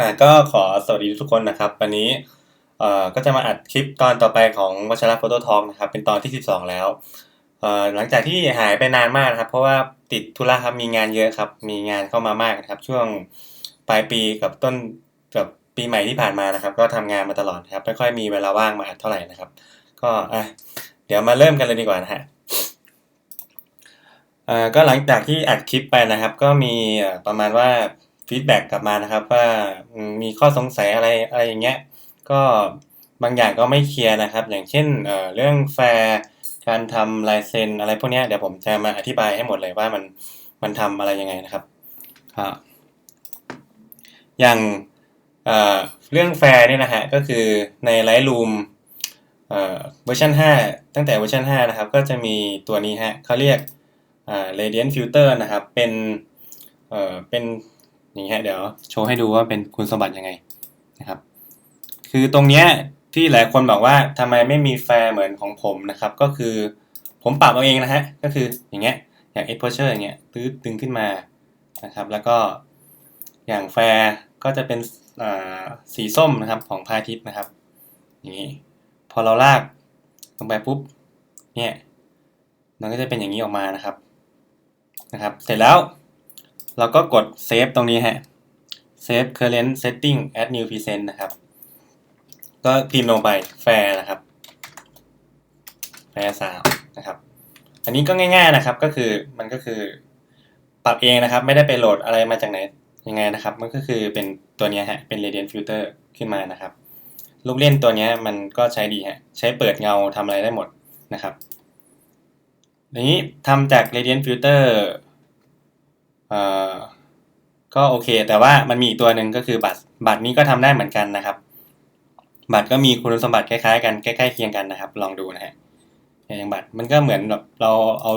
อ่าก็ขอสวัสดีทุกคนนะครับ วันนี้เอ่อก็จะมาอัดคลิปตอนต่อไปของวัชระโฟโต้ทองนะครับ เป็นตอนที่ 12 แล้วเอ่อหลังจากที่หายไปนานมากนะครับ เพราะว่าติดธุระครับมีงานเยอะครับ มีงานเข้ามามากนะครับ ช่วงปลายปีกับต้นกับปีใหม่ที่ผ่านมานะครับ ก็ทำงานมาตลอดครับไม่ค่อยมีเวลาว่างมาอัดเท่าไหร่นะครับ ก็อะเดี๋ยวมาเริ่มกันเลยดีกว่านะฮะเอ่อก็หลังจากที่อัดคลิปไปนะครับ ก็มีประมาณว่า ฟีดแบ็กกลับมานะครับว่าอืมมีข้อสงสัยอะไรอะไรอย่างเงี้ยก็บางอย่างก็ไม่เคลียร์นะครับ อย่างเช่นเอ่อเรื่องแฟร์การทำลายเซ็นอะไรพวกเนี้ยเดี๋ยวผมจะมาอธิบายให้หมดเลยว่ามันมันทำอะไรยังไงนะครับอ่าอย่างเอ่อเรื่องแฟร์เนี่ยนะฮะก็คือใน Lightroom เอ่อเวอร์ชัน5 ตั้งแต่เวอร์ชัน5นะครับก็จะมีตัวนี้ฮะเขาเรียกอ่า Radiant Filter นะครับ เป็นเอ่อเป็น อย่างเงี้ยเดี๋ยวโชว์ให้ดูว่าเป็นคุณสมบัติยังไงนะครับ คือตรงเนี้ยที่หลายคนบอกว่าทำไมไม่มีแฟร์เหมือนของผมนะครับ ก็คือผมปรับเอาเองนะฮะก็คืออย่างเงี้ยอย่าง exposure อย่างเงี้ยตื้อดึงขึ้นมานะครับ แล้วก็อย่างแฟร์ก็จะเป็นอ่าสีส้มนะครับของพาทิตนะครับอย่างนี้พอเราลากลงไปปุ๊บเนี่ยมันก็จะเป็นอย่างนี้ออกมานะครับนะครับ เสร็จแล้ว เราก็กดเซฟตรงนี้ฮะ save current setting add new present นะครับ ก็พิมพ์ลงไปแฟร์นะครับแฟร์สามนะครับ อันนี้ก็ง่ายๆนะครับก็คือมันก็คือปรับเองนะครับ ไม่ได้ไปโหลดอะไรมาจากไหนยังไงนะครับ มันก็คือเป็นตัวนี้ฮะเป็น radiant filter ขึ้นมานะครับ ลูกเล่นตัวนี้มันก็ใช้ดีฮะใช้เปิดเงาทำอะไรได้หมดนะครับอันนี้ทำจาก radiant filter เอ่อก็โอเค แต่ว่ามันมีอีกตัวหนึ่งก็คือบัตรบัตรนี้ก็ทำได้เหมือนกันนะครับ บัตรก็มีคุณสมบัติคล้ายๆกันใกล้ๆเคียงกันนะครับ ลองดูนะฮะอย่างบัตรมันก็เหมือนแบบเราเอา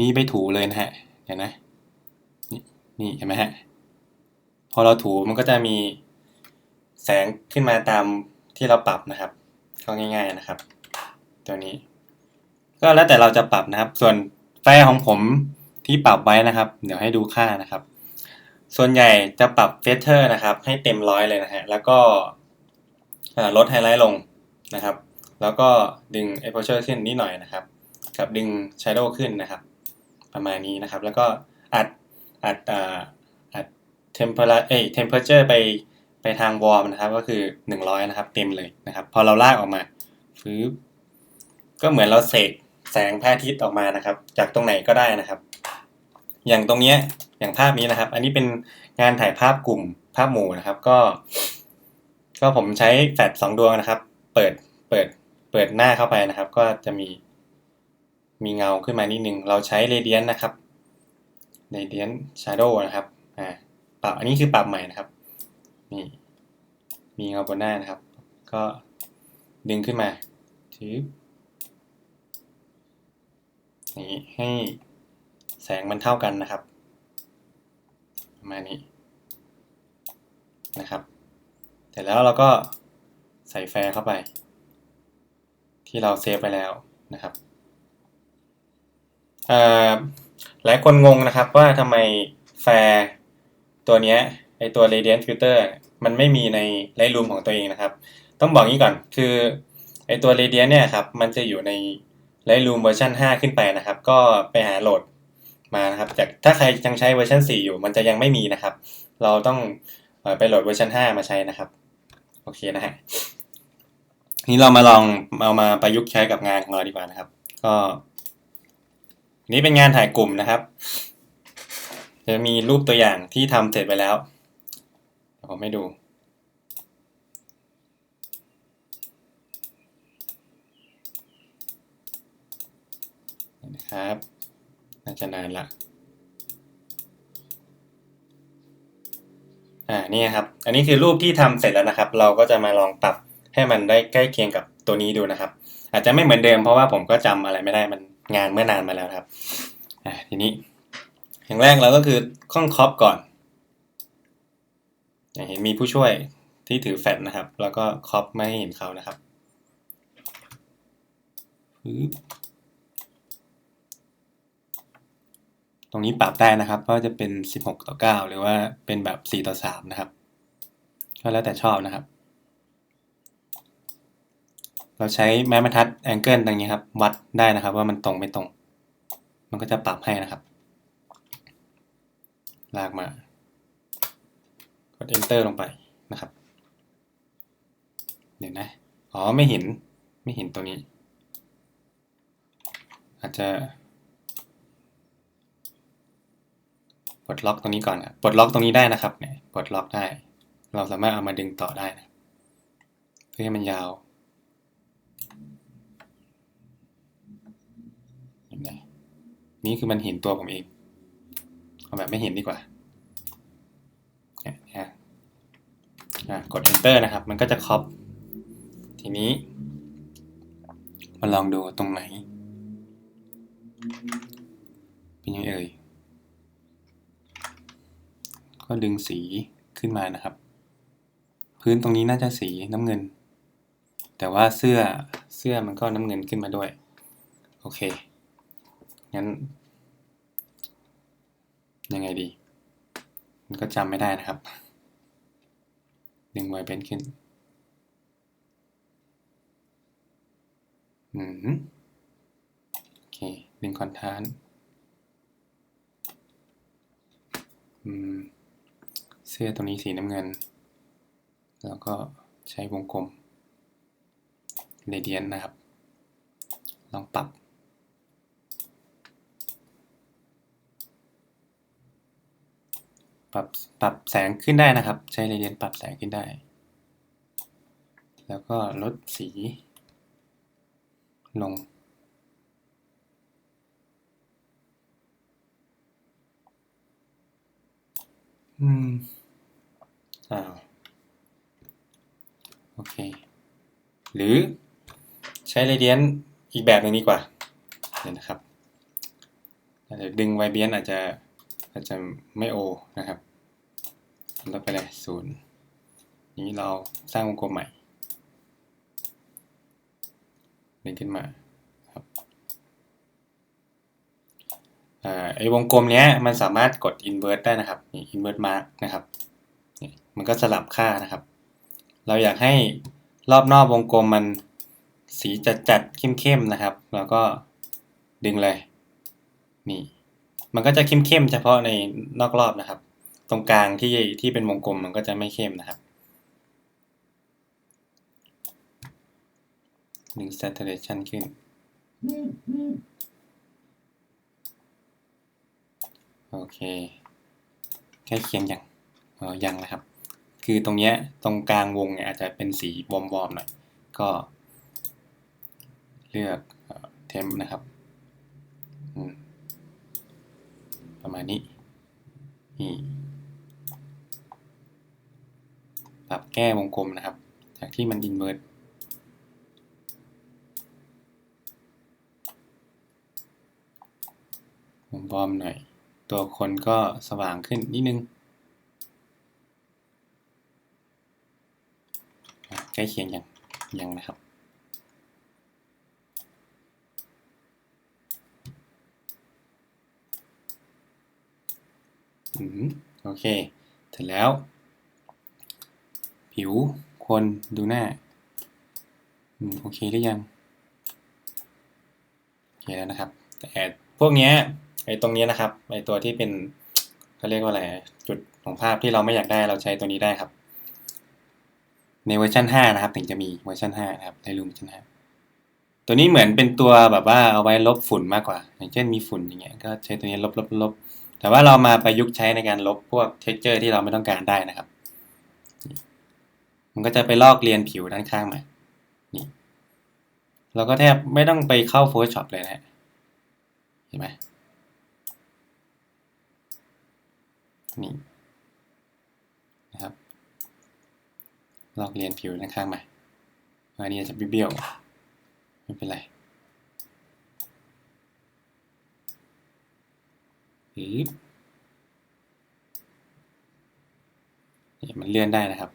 นี้ไปถูเลยนะฮะเห็นไหมนี่นี่เห็นไหมฮะพอเราถูมันก็จะมีแสงขึ้นมาตามที่เราปรับนะครับก็ง่าย ๆนะครับ ตัวนี้ ก็แล้วแต่เราจะปรับนะครับ ส่วนแฟของผม ที่ปรับไว้นะครับ เดี๋ยวให้ดูค่านะครับ ส่วนใหญ่จะปรับเฟเ t อร์นะครับ ให้เต็มร้อยเลยนะฮะแล้วก็ลดไฮไลท์ลงนะครับ แล้วก็ดึง exposure ขึ้นนิดหน่อยนะครับ กับดึง shadow ขึ้นนะครับ ประมาณนี้นะครับ แล้วก็อัดอัดอ่าอัด temperature เอ้ย temperature ไปไปทาง warm นะครับ ก็คือ 100 นะครับ เต็มเลยนะครับ พอเราลากออกมาฟืบก็เหมือนเราเสก แสงพระอาทิตย์ออกมานะครับ จากตรงไหนก็ได้นะครับ อย่างตรงเนี้ยอย่างภาพนี้นะครับ อันนี้เป็นงานถ่ายภาพกลุ่มภาพหมู่นะครับ ก็ ก็ผมใช้แฟลชสองดวงนะครับ เปิดเปิดเปิดหน้าเข้าไปนะครับ ก็จะมี มีเงาขึ้นมานิดนึง เราใช้เรเดียนนะครับเรเดียนชาร์โดนะครับอ่าปรับอันนี้คือปรับใหม่นะครับนี่มีเงาบนหน้านะครับ ก็ดึงขึ้นมาถือ ให้แสงมันเท่ากันนะครับประมาณนี้นะครับเสร็จแล้วเราก็ใส่แฟร์เข้าไป ที่เราเซฟไปแล้วนะครับหลายคนงงนะครับว่าทำไมแฟร์ตัวนี้ไอตัว Radiant Filter มันไม่มีใน Lightroom ของตัวเองนะครับ ต้องบอกงี้ก่อนคือไอตัว Radiant เนี่ยครับ มันจะอยู่ใน Lightroom เวอร์ชัน5 ขึ้นไปนะครับ ก็ไปหาโหลดมานะครับจากถ้าใครยังใช้เวอร์ชัน4 อยู่ มันจะยังไม่มีนะครับ เราต้องไปโหลดเวอร์ชัน5 มาใช้นะครับ โอเคนะฮะนี้เรามาลองเอามาประยุกต์ใช้กับงานของเราดีกว่านะครับ ก็นี้เป็นงานถ่ายกลุ่มนะครับ จะมีรูปตัวอย่างที่ทำเสร็จไปแล้วผมให้ดูนะ ครับ น่าจะนานละอ่านี่ครับ อันนี้คือรูปที่ทำเสร็จแล้วนะครับ เราก็จะมาลองปรับให้มันได้ใกล้เคียงกับตัวนี้ดูนะครับ อาจจะไม่เหมือนเดิมเพราะว่าผมก็จำอะไรไม่ได้มันงานเมื่อนานมาแล้วครับอ่าทีนี้อย่างแรกเราก็คือข้องครอปก่อนอย่างเห็นมีผู้ช่วยที่ถือแฟลชนะครับ แล้วก็ครอปไม่ให้เห็นเขานะครับ ตรงนี้ปรับได้นะครับว่าจะเป็น 16 ต่อ 9 หรือว่าเป็นแบบ 4 ต่อ 3 นะครับ ก็แล้วแต่ชอบนะครับ เราใช้ไม้บรรทัดแองเกิลตรงนี้ครับ วัดได้นะครับว่ามันตรงไม่ตรง มันก็จะปรับให้นะครับ ลากมากด enter ลงไปนะครับ เดี๋ยวนะ อ๋อไม่เห็นไม่เห็นตัวนี้ อาจจะป ลดล็อกตรงนี้ก่อนนะปลดล็อกตรงนี้ได้นะครับเนี่ยปลดล็อกได้ เราสามารถเอามาดึงต่อได้นะเพื่อให้มันยาวเห็นไหมนี่คือมันเห็นตัวผมเองเอาแบบไม่เห็นดีกว่าเนี่ยนะกด enter นะครับ มันก็จะครอปทีนี้มาลองดูตรงไหน เป็นยังไงเอ่ย ก็ดึงสีขึ้นมานะครับ พื้นตรงนี้น่าจะสีน้ำเงิน แต่ว่าเสื้อเสื้อมันก็น้ำเงินขึ้นมาด้วย โอเค งั้น ยังไงดี มันก็จำไม่ได้นะครับ ดึงไวเบนขึ้น อืมโอเค ดึงคอนทานอืม สื้อตรงนี้สีน้ำเงิน แล้วก็ใช้วงกลมเรเดียนนะครับ ลองปรับ ปรับ ปรับแสงขึ้นได้นะครับ ใช้เรเดียนปรับแสงขึ้นได้ แล้วก็ลดสี ลงอืม อ้าวโอเค หรือใช้เรเดียนอีกแบบหนึ่งดีกว่าเดี๋ยวนะครับอาจจะดึงไวเบียนอาจจะอาจจะไม่โอนะครับลดไปเลยศูนย์นี้เราสร้างวงกลมใหม่ดึงขึ้นมาครับอ่าไอ้วงกลมเนี้ยมันสามารถกด invert ได้นะครับนี่ invert mark นะครับนี่ มันก็สลับค่านะครับ เราอยากให้รอบนอกวงกลมมันสีจัดจัดเข้มเข้มๆนะครับ แล้วก็ดึงเลย นี่ มันก็จะเข้มเข้มๆเฉพาะในนอกรอบนะครับ ตรงกลางที่ที่เป็นวงกลมมันก็จะไม่เข้มนะครับดึง saturation ขึ้น โอเค แค่เคียงยังอ๋อยังนะครับ คือตรงเนี้ยตรงกลางวงเนี่ยอาจจะเป็นสีวอมวอมๆหน่อย ก็ เลือกเทมนะครับประมาณนี้นี่ปรับแก้วงกลมนะครับ จากที่มันอินเวอร์วงบอมหน่อย ตัวคนก็สว่างขึ้นนิดนึง ใก ล้เคียงยังยังนะครับอืมโอเคเสร็จแล้ว ผิวคนดูหน้าอืมโอเคหรือยังโอเคแล้วนะครับ แต่พวกเนี้ยไอ้ตรงเนี้ยนะครับไอ้ตัวที่เป็นเขาเรียกว่าอะไรจุดของภาพที่เราไม่อยากได้เราใช้ตัวนี้ได้ครับ ในเวอร์ชัน5นะครับ ถึงจะมีเวอร์ชัน5นะครับในรูมเวอร์ชัน5ตัวนี้เหมือนเป็นตัวแบบว่าเอาไว้ลบฝุ่นมากกว่า อย่างเช่นมีฝุ่นอย่างเงี้ยก็ใช้ตัวนี้ลบลบลบแต่ว่าเรามาประยุกต์ใช้ในการลบพวกเท็กเจอร์ที่เราไม่ต้องการได้นะครับ มันก็จะไปลอกเลียนผิวด้านข้างมานี่เราก็แทบไม่ต้องไปเข้า Photoshop เลยนะเห็นไหมนี่นะครับ ลอกเลียนผิวด้านข้างมาอันนี้อาจจะเบี้ยวๆไม่เป็นไรปึ๊บนี่มันเลื่อนได้นะครับ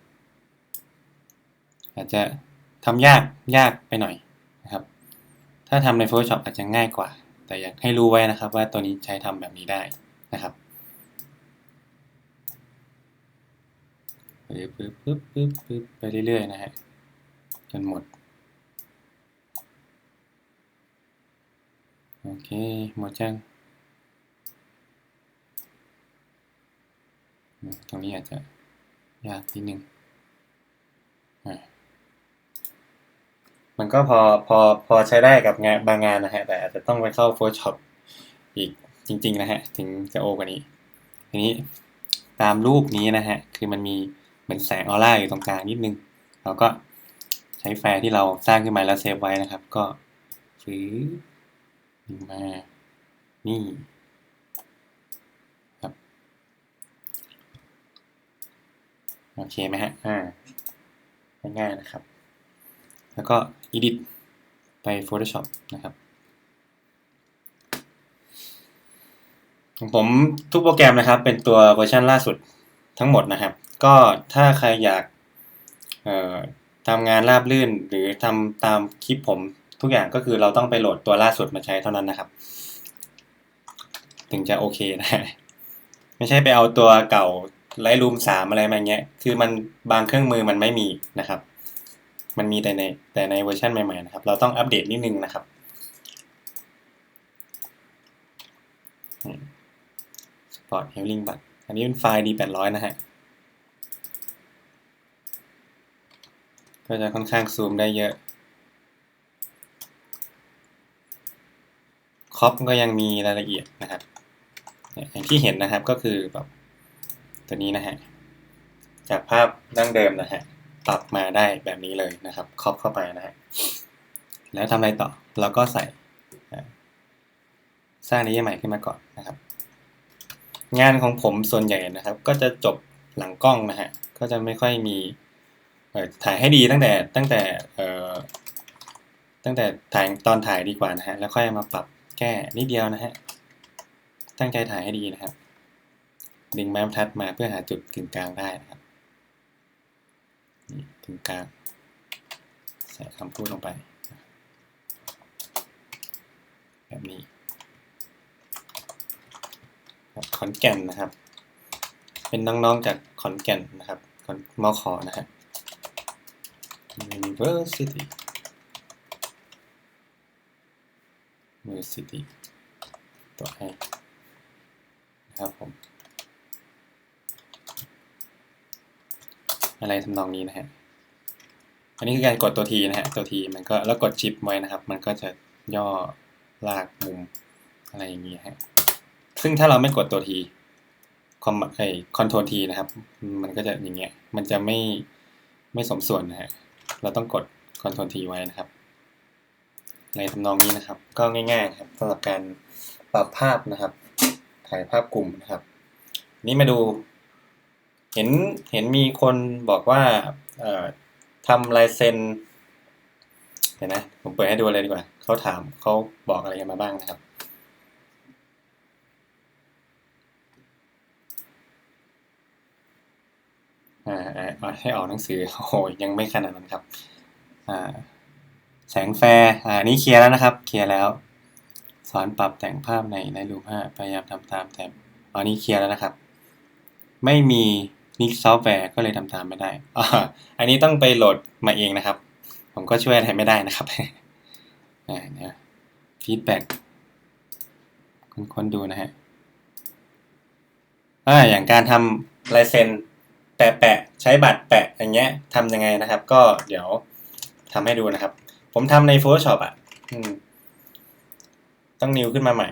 อาจจะทำยากยากไปหน่อยนะครับ ถ้าทำใน Photoshop อาจจะง่ายกว่า แต่อยากให้รู้ไว้นะครับว่าตัวนี้ใช้ทำแบบนี้ได้นะครับ ปึ๊บปึ๊บปึ๊บปึ๊บปึ๊บไปเรื่อยๆนะฮะจนหมด โอเค หมดจังตรงนี้อาจจะยากนิดนึงอะมันก็พอพอพอใช้ได้กับงานบางงานนะฮะ แต่อาจจะต้องไปเข้า Photoshop อีกจริง ๆ นะฮะ ถึงจะโอกว่านี้ ทีนี้ตามรูปนี้นะฮะ คือมันมี เหมือนแสงออร่าอยู่ตรงกลางนิดนึง เราก็ใช้ไฟล์ที่เราสร้างขึ้นมาแล้วเซฟไว้นะครับ ก็ฟื้นมา นี่ครับ โอเคไหมฮะ อ่า ง่ายๆนะครับ แล้วก็ edit ไป Photoshop นะครับของผมทุกโปรแกรมนะครับ เป็นตัวเวอร์ชันล่าสุดทั้งหมดนะครับ ก็ถ้าใครอยากทำงานราบรื่นหรือทำตามคลิปผมทุกอย่างก็คือเราต้องไปโหลดตัวล่าสุดมาใช้เท่านั้นนะครับ ถึงจะโอเคนะไม่ใช่ไปเอาตัวเก่าไลท์รูมสามอะไรมาเงี้ย คือมันบางเครื่องมือมันไม่มีนะครับ มันมีแต่ในแต่ในเวอร์ชันใหม่ๆนะครับ เราต้องอัปเดตนิดนึงนะครับ Sport Healing บัตอันนี้เป็นไฟล์ D800 นะฮะ ก็จะค่อนข้างซูมได้เยอะคอปก็ยังมีรายละเอียดนะครับเนี่ยอย่างที่เห็นนะครับก็คือแบบตัวนี้นะฮะ จากภาพดั้งเดิมนะฮะ ปรับมาได้แบบนี้เลยนะครับครอบเข้าไปนะฮะ แล้วทำอะไรต่อ เราก็ใส่ สร้างเลเยอร์ใหม่ขึ้นมาก่อนนะครับ งานของผมส่วนใหญ่นะครับ ก็จะจบหลังกล้องนะฮะ ก็จะไม่ค่อยมี ถ่ายให้ดีตั้งแต่ตั้งแต่เอ่อตั้งแต่ถ่ายตอนถ่ายดีกว่านะฮะแล้วค่อยมาปรับแก้นิดเดียวนะฮะตั้งใจถ่ายให้ดีนะครับ ดึงไม้บรรทัดมาเพื่อหาจุดกึ่งกลางได้นะครับนี่กึ่งกลางใส่คำพูดลงไป แบบนี้ขอนแก่นนะครับ เป็นน้องๆจากขอนแก่นนะครับขอนมอขอนะฮะ University University ตัวให้นะครับผม อะไรทำนองนี้นะฮะ อันนี้คือการกดตัวทีนะฮะ ตัวทีมันก็แล้วกดชิปไว้นะครับ มันก็จะย่อลากมุมอะไรอย่างนี้ฮะ ซึ่งถ้าเราไม่กดตัวทีคอมไอคอนโทรลทีนะครับ มันก็จะอย่างเงี้ย มันจะไม่ไม่สมส่วนนะฮะ เราต้องกดคอนโทรลทีไว้นะครับ ในทำนองนี้นะครับ ก็ง่ายๆครับสำหรับการปรับภาพนะครับ ถ่ายภาพกลุ่มนะครับ นี่มาดู เห็นเห็นมีคนบอกว่าทำลายเซ็นเดี๋ยวนะ ผมเปิดให้ดูเลยดีกว่า เขาถามเขาบอกอะไรกันมาบ้างนะครับ อ่าอ่า ให้ออกหนังสือโอ้โยังไม่ขนาดนั้นครับอ่าแสงแฟร์อ่านี่เคลียร์แล้วนะครับ เคลียร์แล้ว สอนปรับแต่งภาพในในรูปห้าพยายามทำตามแต่อันนี้เคลียร์แล้วนะครับ ไม่มีนิกซอฟต์แวร์ก็เลยทำตามไม่ได้อ่าอันนี้ต้องไปโหลดมาเองนะครับ ผมก็ช่วยอะไรไม่ได้นะครับอ่าเนี่ยฟีดแบ็กคุณคนดูนะฮะอ่าอย่างการทำลายเซ็น แปะแปะใช้บัตรแปะอย่างเงี้ยทำยังไงนะครับ ก็เดี๋ยวทำให้ดูนะครับ ผมทำใน Photoshop อะต้องนิวขึ้นมาใหม่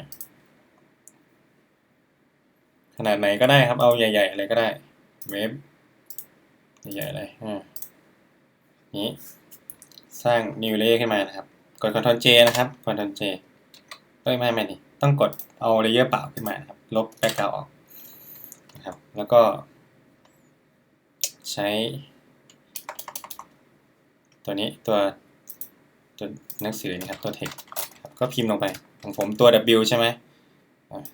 ขนาดไหนก็ได้ครับ เอาใหญ่ๆเลยก็ได้ เวฟใหญ่ๆเลยอ่านี้สร้าง new layer ขึ้นมานะครับ กด Ctrl J นะครับ Ctrl J เอ้ยไม่ไม่ดิต้องกดเอา layer เปล่าขึ้นมาครับ ลบแบ็กกราวออกนะครับ แล้วก็ ใช้ ตัวนี้ตัวตัวหนังสือนะครับตัว text ครับก็พิมพ์ลงไปของผมตัว W ใช่ไหม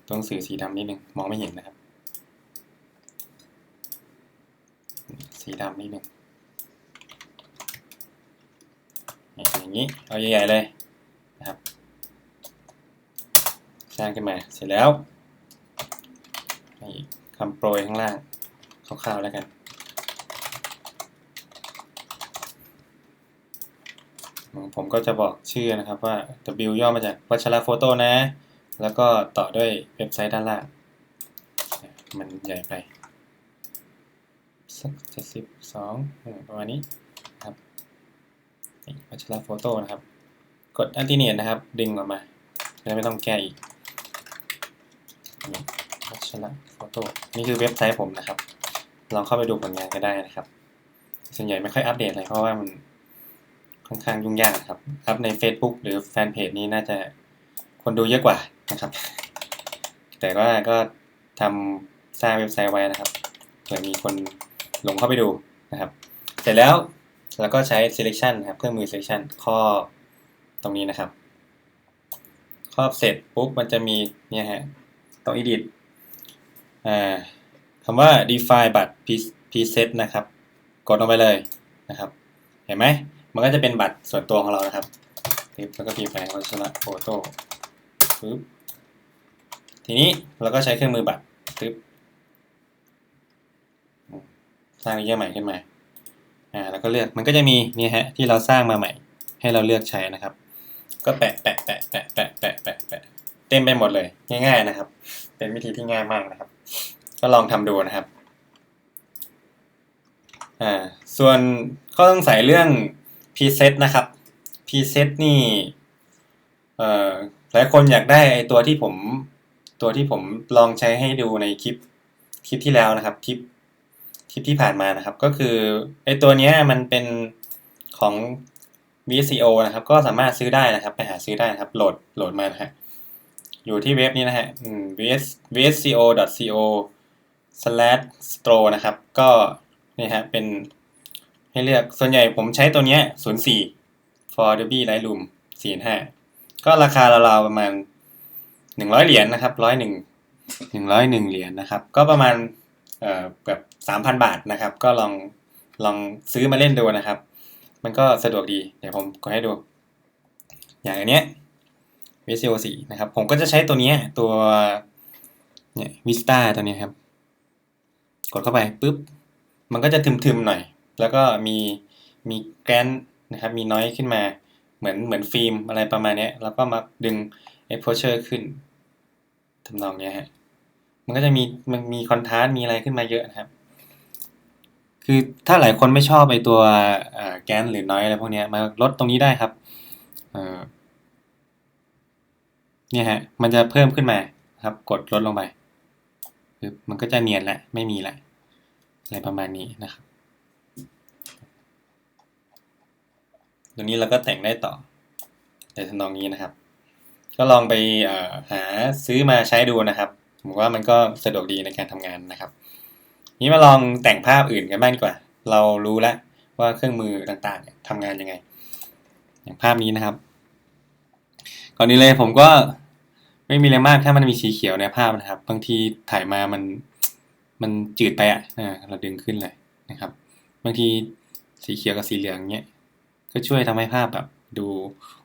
ตัวหนังสือสีดำนิดนึงมองไม่เห็นนะครับ สีดำนิดนึงอย่างนี้เอาใหญ่ๆเลยนะครับ สร้างขึ้นมาเสร็จแล้วคำโปรยข้างล่างคร่าวๆแล้วกัน ผมก็จะบอกชื่อนะครับว่า W ย่อมาจากวัชระโฟโต้นะ แล้วก็ต่อด้วยเว็บไซต์ด้านล่าง มันใหญ่ไปสักเจ็ดสิบสองประมาณนี้ครับวัชระโฟโต้นะครับ กดอันติเนียนะครับ ดึงออกมาจะได้ไม่ต้องแก้อีกวัชระโฟโต้นี่คือเว็บไซต์ผมนะครับ ลองเข้าไปดูผลงานก็ได้นะครับ ส่วนใหญ่ไม่ค่อยอัปเดตเลยเพราะว่ามัน ค่อนข้างยุ่งยากครับอัพใน Facebook หรือแฟนเพจนี้น่าจะคนดูเยอะกว่านะครับ แต่ว่าก็ทำสร้างเว็บไซต์ไว้นะครับเผื่อมีคนหลงเข้าไปดูนะครับ เสร็จแล้วเราก็ใช้ selection ครับเครื่องมือ selection ครอบตรงนี้นะครับ ครอบเสร็จปุ๊บมันจะมีเนี่ยฮะตรง edit อ่าคำว่า define บัตร preset นะครับ กดลงไปเลยนะครับ เห็นไหม มันก็จะเป็นบัตรส่วนตัวของเรานะครับปึ๊บแล้วก็พิมพ์ไปวัชระโฟโต้ปึ๊บทีนี้เราก็ใช้เครื่องมือบัตรปึ๊บสร้างเลเยอร์ใหม่ขึ้นมาอ่าแล้วก็เลือกมันก็จะมีนี่ฮะที่เราสร้างมาใหม่ ให้เราเลือกใช้นะครับ ก็แปะแปะแปะแปะแปะแปะแปะแปะเต็มไปหมดเลยง่าย ๆนะครับ เป็นวิธีที่ง่ายมากนะครับ ก็ลองทำดูนะครับอ่าส่วนข้อสงสัยเรื่อง preset นะครับ preset นี่เอ่อหลายคนอยากได้ไอตัวที่ผมตัวที่ผมลองใช้ให้ดูในคลิปคลิปที่แล้วนะครับคลิปคลิปที่ผ่านมานะครับ ก็คือไอตัวนี้มันเป็นของ VSCO นะครับ ก็สามารถซื้อได้นะครับ ไปหาซื้อได้นะครับ โหลดโหลดมานะฮะอยู่ที่เว็บนี้นะฮะ vs vsco.co slash store นะครับ ก็นี่ฮะเป็น ให้เลือกส่วนใหญ่ผมใช้ตัวเนี้ย04 for Adobe Lightroom 45ก็ราคาราวๆประมาณ100เหรียญนะครับร้อยหนึ่งหนึ่งร้อยหนึ่งเหรียญนะครับ ก็ประมาณเอ่อแบบสามพันบาทนะครับ ก็ลองลองซื้อมาเล่นดูนะครับ มันก็สะดวกดี เดี๋ยวผมกดให้ดู อย่างอันเนี้ย VSCO 4นะครับ ผมก็จะใช้ตัวเนี้ยตัวเนี่ย Vista ตัวนี้ครับ กดเข้าไปปุ๊บ มันก็จะทึมๆหน่อย แล้วก็มีมีแกรนนะครับมีน้อยขึ้นมาเหมือนเหมือนฟิล์มอะไรประมาณนี้แล้วก็มาดึง exposure ขึ้นทำนองนี้ฮะมันก็จะมีมันมีคอนทราสต์มีอะไรขึ้นมาเยอะนะครับ คือถ้าหลายคนไม่ชอบไอตัวแกนหรือน้อยอะไรพวกนี้มาลดตรงนี้ได้ครับเนี่ยฮะมันจะเพิ่มขึ้นมาครับ กดลดลงไปมันก็จะเนียนละไม่มีละอะไรประมาณนี้นะครับ ตรงนี้เราก็แต่งได้ต่อในทำนองนี้นะครับ ก็ลองไปหาซื้อมาใช้ดูนะครับผมว่ามันก็สะดวกดีในการทำงานนะครับ นี้มาลองแต่งภาพอื่นกันบ้างดีกว่า เรารู้แล้วว่าเครื่องมือต่างๆทำงานยังไง อย่างภาพนี้นะครับ ก่อนนี้เลยผมก็ไม่มีอะไรมากแค่มันมีสีเขียวในภาพนะครับ บางทีถ่ายมามันมันจืดไปอะเราดึงขึ้นเลยนะครับ บางทีสีเขียวกับสีเหลืองเนี้ย ก็ช่วยทำให้ภาพแบบดู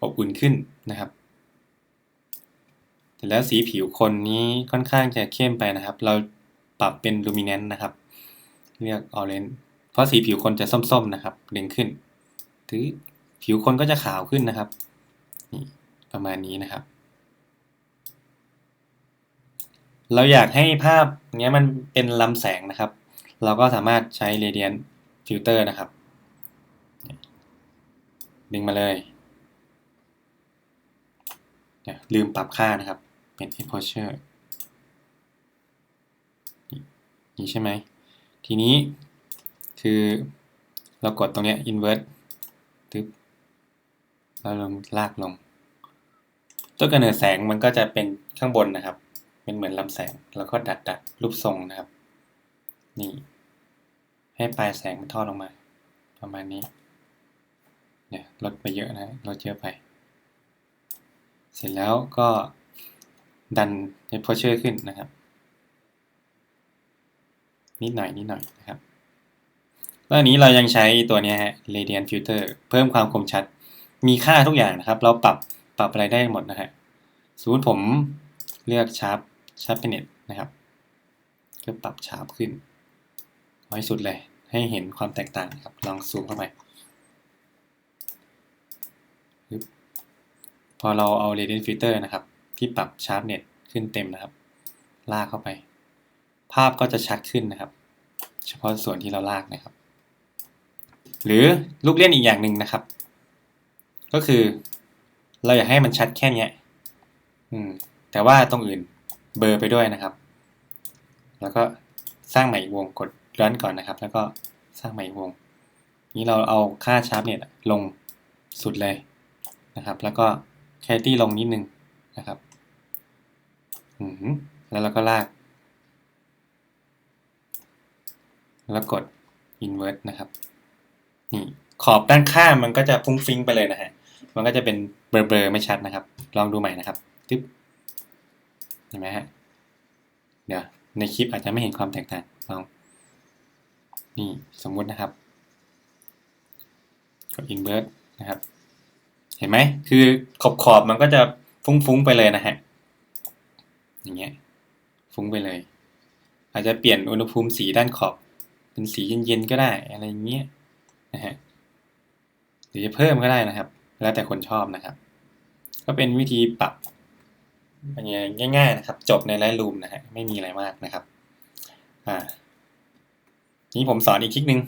อบอุ่นขึ้นนะครับ แต่แล้วสีผิวคนนี้ค่อนข้างจะเข้มไปนะครับ เราปรับเป็นลูมิเนนต์นะครับเรียกออเรนจ์เพราะสีผิวคนจะส้มๆนะครับดึงขึ้นถือผิวคนก็จะขาวขึ้นนะครับนี่ประมาณนี้นะครับ เราอยากให้ภาพเนี้ยมันเป็นลำแสงนะครับ เราก็สามารถใช้ Radiant Filter นะครับ ดึงมาเลยลืมปรับค่านะครับ เป็น exposure นี่ใช่ไหม ทีนี้คือเรากดตรงนี้ invert ตึ๊บแล้วลงลากลงตัวกำเนิดแสงมันก็จะเป็นข้างบนนะครับ เป็นเหมือนลำแสง แล้วก็ดัดดัดรูปทรงนะครับ นี่ ให้ปลายแสงมันทอดลงมา ประมาณนี้ เนี่ยลดไปเยอะนะลดเยอะไป เสร็จแล้วก็ดัน exposure ขึ้นนะครับ นิดหน่อยนิดหน่อยนะครับแล้วอันนี้เรายังใช้ตัวนี้ฮะ Radiant Filter เพิ่มความคมชัด มีค่าทุกอย่างนะครับ เราปรับปรับอะไรได้หมดนะฮะสมมติผมเลือก Sharp Sharpness นะครับ ก็ปรับชาร์ปขึ้นน้อยสุดเลย ให้เห็นความแตกต่างครับ ลองซูมเข้าไป อเราเอา Radiant Filter นะครับ ที่ปรับ Sharpness ขึ้นเต็มนะครับ ลากเข้าไป ภาพก็จะชัดขึ้นนะครับ เฉพาะส่วนที่เราลากนะครับ หรือลูกเล่นอีกอย่างหนึ่งนะครับ ก็คือ เราอยากให้มันชัดแค่เนี้ยอืมแต่ว่าตรงอื่นเบลอไปด้วยนะครับ แล้วก็สร้างใหม่อีกวงกดรันก่อนนะครับ แล้วก็สร้างใหม่อีกวง นี้เราเอาค่าชาร์ปเนี่ยลงสุดเลยนะครับ แล้วก็ แคตี้ลงนิดนึงนะครับแล้วเราก็ลาก แล้วกด invert นะครับ นี่ขอบด้านข้างมันก็จะฟุ้งฟิ้งไปเลยนะฮะ มันก็จะเป็นเบลอๆไม่ชัดนะครับ ลองดูใหม่นะครับตึ๊บเห็นไหมฮะ เดี๋ยวในคลิปอาจจะไม่เห็นความแตกต่างลอง นี่สมมุตินะครับ กด invert นะครับ เห็นไหมคือขอบขอบมันก็จะฟุ้งๆไปเลยนะฮะอย่างเงี้ยฟุ้งไปเลย อาจจะเปลี่ยนอุณหภูมิสีด้านขอบ เป็นสีเย็นๆก็ได้อะไรเงี้ยนะฮะหรือจะเพิ่มก็ได้นะครับ แล้วแต่คนชอบนะครับ ก็เป็นวิธีปรับง่ายๆนะครับ จบในไลท์รูมนะฮะไม่มีอะไรมากนะครับอ่านี้ผมสอนอีกคลิกหนึ่ง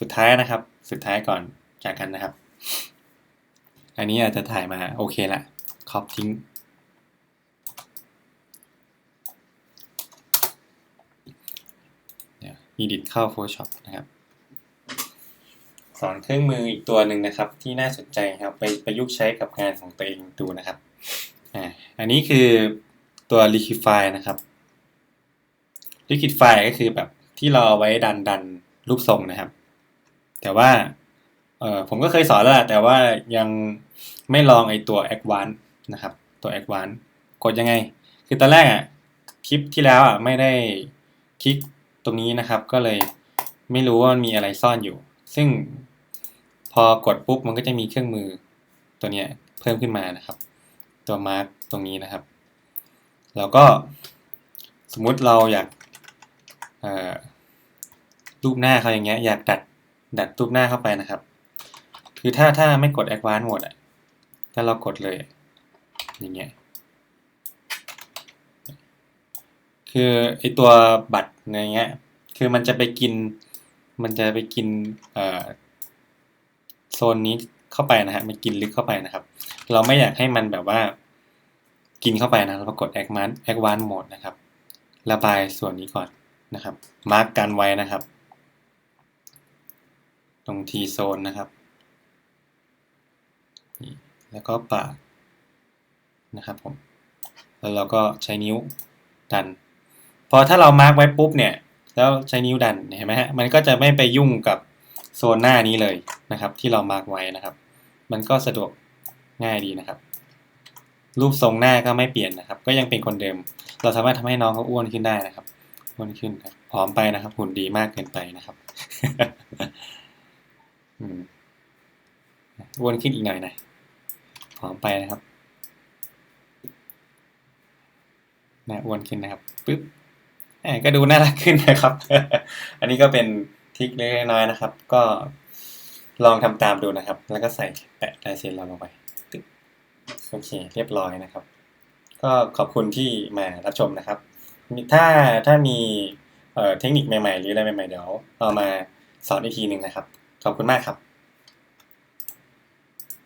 สุดท้ายนะครับ สุดท้ายก่อนจากกันนะครับ อันนี้อาจจะถ่ายมาโอเคละครอบทิ้งเดี๋ยว edit เข้า Photoshop นะครับ สอนเครื่องมืออีกตัวหนึ่งนะครับ ที่น่าสนใจครับไปประยุกต์ใช้กับงานของตัวเองดูนะครับอ่าอันนี้คือตัว Liquify นะครับ Liquify ก็คือแบบที่เราเอาไว้ดันดันรูปทรงนะครับ แต่ว่า เออผมก็เคยสอนแล้วแหละแต่ว่ายังไม่ลองไอตัว a d v a n c e นะครับ ตัว a d v a n c e กดยังไง คือตอนแรกอะคลิปที่แล้วอะไม่ได้คลิกตรงนี้นะครับ ก็เลยไม่รู้ว่ามันมีอะไรซ่อนอยู่ ซึ่งพอกดปุ๊บมันก็จะมีเครื่องมือตัวเนี้ยเพิ่มขึ้นมานะครับ ตัวมาร์กตรงนี้นะครับ แล้วก็สมมุติเราอยากรูปหน้าเขาอย่างเงี้ยอยากดัดดัดรูปหน้าเข้าไปนะครับ คือถ้าถ้าไม่กด Advanced หมดอะถ้าเรากดเลย อย่างเงี้ย คือไอตัวบัตรอะไรเงี้ย คือมันจะไปกิน มันจะไปกินโซนนี้เข้าไปนะฮะ มันกินลึกเข้าไปนะครับ เราไม่อยากให้มันแบบว่า กินเข้าไปนะ เรากด Advanced Advanced Mode นะครับ ระบายส่วนนี้ก่อนนะครับ มาร์กกันไว้นะครับ ตรง T zone นะครับ แล้วก็ปากนะครับผม แล้วเราก็ใช้นิ้วดัน พอถ้าเรามาร์กไว้ปุ๊บเนี่ย แล้วใช้นิ้วดันเห็นไหมฮะ มันก็จะไม่ไปยุ่งกับโซนหน้านี้เลยนะครับ ที่เรามาร์กไว้นะครับ มันก็สะดวกง่ายดีนะครับ รูปทรงหน้าก็ไม่เปลี่ยนนะครับ ก็ยังเป็นคนเดิม เราสามารถทำให้น้องเขาอ้วนขึ้นได้นะครับ อ้วนขึ้นครับผอมไปนะครับ หุ่นดีมากเกินไปนะครับอ้วนขึ้นอีกหน่อยนะ ผอมไปนะครับนะอ้วนขึ้นนะครับปึ๊บก็ดูน่ารักขึ้นนะครับ อันนี้ก็เป็นทิคเล็กน้อยนะครับ ก็ลองทำตามดูนะครับ แล้วก็ใส่แปะลายเซ็นเราลงไปโอเค เรียบร้อยนะครับ ก็ขอบคุณที่มารับชมนะครับ ถ้าถ้ามีเทคนิคใหม่ๆ หรืออะไรใหม่ๆ เดี๋ยวเอามาสอนอีกทีหนึ่งนะครับ ขอบคุณมากครับ